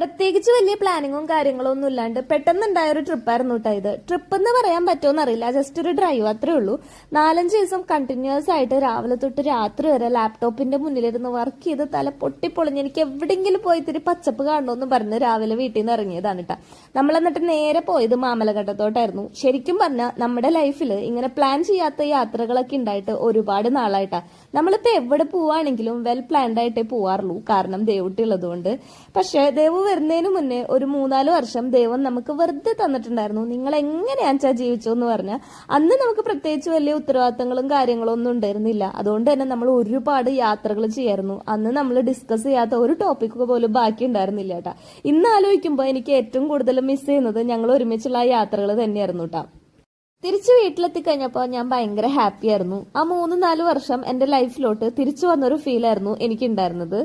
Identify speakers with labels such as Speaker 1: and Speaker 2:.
Speaker 1: പ്രത്യേകിച്ച് വലിയ പ്ലാനിങ്ങും കാര്യങ്ങളും ഒന്നും ഇല്ലാണ്ട് പെട്ടെന്നുണ്ടായ ഒരു ട്രിപ്പായിരുന്നു കേട്ടോ ഇത്. ട്രിപ്പ് എന്ന് പറയാൻ പറ്റുമോ അറിയില്ല ജസ്റ്റ് ഒരു ഡ്രൈവ് അത്രേ ഉള്ളൂ. നാലഞ്ച് ദിവസം കണ്ടിന്യൂസ് ആയിട്ട് രാവിലെ തൊട്ട് രാത്രി വരെ ലാപ്ടോപ്പിന്റെ മുന്നിലിരുന്ന് വർക്ക് ചെയ്ത് തല പൊട്ടിപ്പൊളിഞ്ഞ് എനിക്ക് എവിടെയെങ്കിലും പോയി ഇത്തിരി പച്ചപ്പ് കാണണമെന്ന് പറഞ്ഞ് രാവിലെ വീട്ടിൽ നിന്ന് ഇറങ്ങിയതാണ് കേട്ടോ നമ്മൾ എന്നിട്ട് നേരെ പോയത് മാമലഘട്ടത്തോട്ടായിരുന്നു. ശരിക്കും പറഞ്ഞാൽ നമ്മുടെ ലൈഫിൽ ഇങ്ങനെ പ്ലാൻ ചെയ്യാത്ത യാത്രകളൊക്കെ ഉണ്ടായിട്ട് ഒരുപാട് നാളായിട്ടാ. നമ്മളിപ്പോ എവിടെ പോവാണെങ്കിലും വെൽ പ്ലാൻഡ് ആയിട്ടേ പോവാറുള്ളൂ. കാരണം ദേവുട്ടി ഉള്ളതുകൊണ്ട്. പക്ഷേ ദേവു വരുന്നതിന് മുന്നേ ഒരു മൂന്നാൽ വർഷം ദൈവം നമുക്ക് വെറുതെ തന്നിട്ടുണ്ടായിരുന്നു. നിങ്ങൾ എങ്ങനെയാച്ചാ ജീവിച്ചോ എന്ന് പറഞ്ഞാൽ അന്ന് നമുക്ക് പ്രത്യേകിച്ച് വലിയ ഉത്തരവാദിത്തങ്ങളും കാര്യങ്ങളും ഒന്നും ഉണ്ടായിരുന്നില്ല. അതുകൊണ്ട് തന്നെ നമ്മൾ ഒരുപാട് യാത്രകൾ ചെയ്യായിരുന്നു. അന്ന് നമ്മൾ ഡിസ്കസ് ചെയ്യാത്ത ഒരു ടോപ്പിക്ക് പോലും ബാക്കി ഉണ്ടായിരുന്നില്ല കേട്ടാ. ഇന്ന് ആലോചിക്കുമ്പോൾ എനിക്ക് ഏറ്റവും കൂടുതൽ മിസ് ചെയ്യുന്നത് ഞങ്ങൾ ഒരുമിച്ചുള്ള യാത്രകൾ തന്നെയായിരുന്നു കേട്ടോ. തിരിച്ചു വീട്ടിലെത്തി കഴിഞ്ഞപ്പോൾ ഞാൻ ഭയങ്കര ഹാപ്പി ആയിരുന്നു. ആ മൂന്ന് നാല് വർഷം എന്റെ ലൈഫിലോട്ട് തിരിച്ചു വന്നൊരു ഫീൽ ആയിരുന്നു എനിക്കുണ്ടായിരുന്നത്.